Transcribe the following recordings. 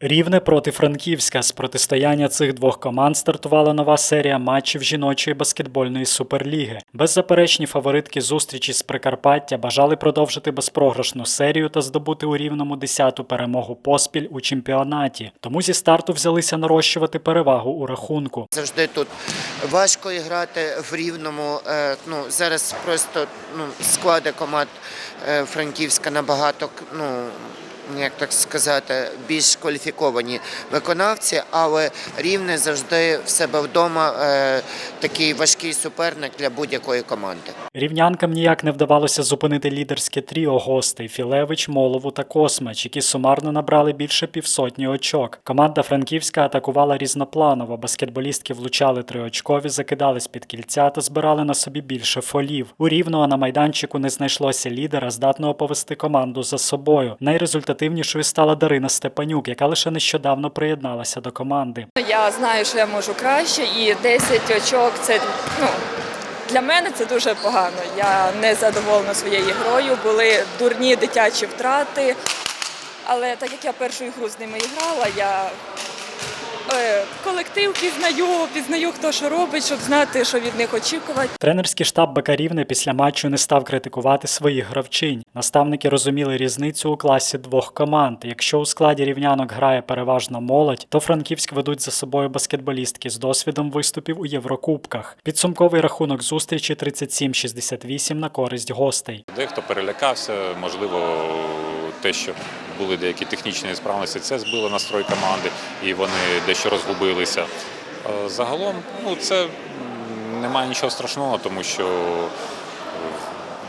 Рівне проти Франківська. З протистояння цих двох команд стартувала нова серія матчів жіночої баскетбольної суперліги. Беззаперечні фаворитки зустрічі з Прикарпаття бажали продовжити безпрограшну серію та здобути у рівному десяту перемогу поспіль у чемпіонаті. Тому зі старту взялися нарощувати перевагу у рахунку. Завжди тут важко грати в рівному. Е, Ну зараз просто ну склади команд е, Франківська набагато ну. Як так сказати, більш кваліфіковані виконавці, але рівне завжди в себе вдома е, такий важкий суперник для будь-якої команди. Рівнянкам ніяк не вдавалося зупинити лідерське тріо гостей Філевич, Молову та Космач, які сумарно набрали більше півсотні очок. Команда Франківська атакувала різнопланово. Баскетболістки влучали триочкові, закидались під кільця та збирали на собі більше фолів. У рівного на майданчику не знайшлося лідера, здатного повести команду за собою. Найрезультативнішою стала Дарина Степанюк, яка лише нещодавно приєдналася до команди. Я знаю, що я можу краще, і 10 очок це ну. Для мене це дуже погано. Я не задоволена своєю грою. Були дурні дитячі втрати. Але так як я першу ігру з ними грала, я колектив пізнаю, пізнаю, хто що робить, щоб знати, що від них очікувати. Тренерський штаб Бакарівни після матчу не став критикувати своїх гравчинь. Наставники розуміли різницю у класі двох команд. Якщо у складі рівнянок грає переважно молодь, то Франківськ ведуть за собою баскетболістки з досвідом виступів у Єврокубках. Підсумковий рахунок зустрічі 37-68 на користь гостей. Дехто перелякався, можливо, те, що були деякі технічні несправності, це збило настрой команди і вони дещо розгубилися. Е, Загалом, ну це немає нічого страшного, тому що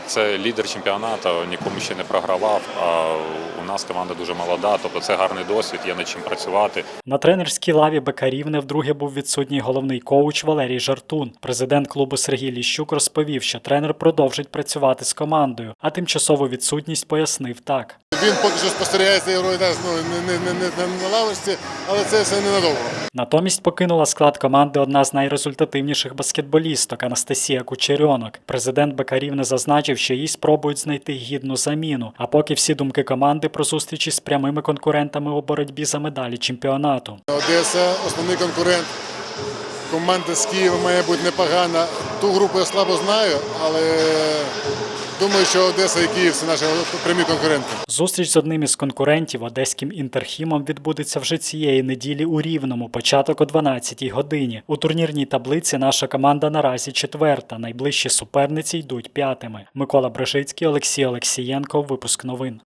це лідер чемпіонату, нікому ще не програвав. А у нас команда дуже молода, тобто це гарний досвід, є над чим працювати. На тренерській лаві Бекарівни вдруге був відсутній головний коуч Валерій Жартун. Президент клубу Сергій Ліщук розповів, що тренер продовжить працювати з командою, а тимчасову відсутність пояснив так. Він поки що спостерігає за ігрою нас ну, не, не, не, не на лавочці, але це все ненадовго. Натомість покинула склад команди одна з найрезультативніших баскетболісток Анастасія Кучерьонок. Президент Бекарівни зазначив, що їй спробують знайти гідну заміну. А поки всі думки команди про зустрічі з прямими конкурентами у боротьбі за медалі чемпіонату. Одеса основний конкурент. команди з Києва має бути непогана. Ту групу я слабо знаю, але думаю, що Одеса і Київ це наші прямі конкуренти. Зустріч з одним із конкурентів одеським інтерхімом відбудеться вже цієї неділі у Рівному, початок о 12-й годині. У турнірній таблиці наша команда наразі четверта. Найближчі суперниці йдуть п'ятими. Микола Брежицький, Олексій Олексієнко. Випуск новин.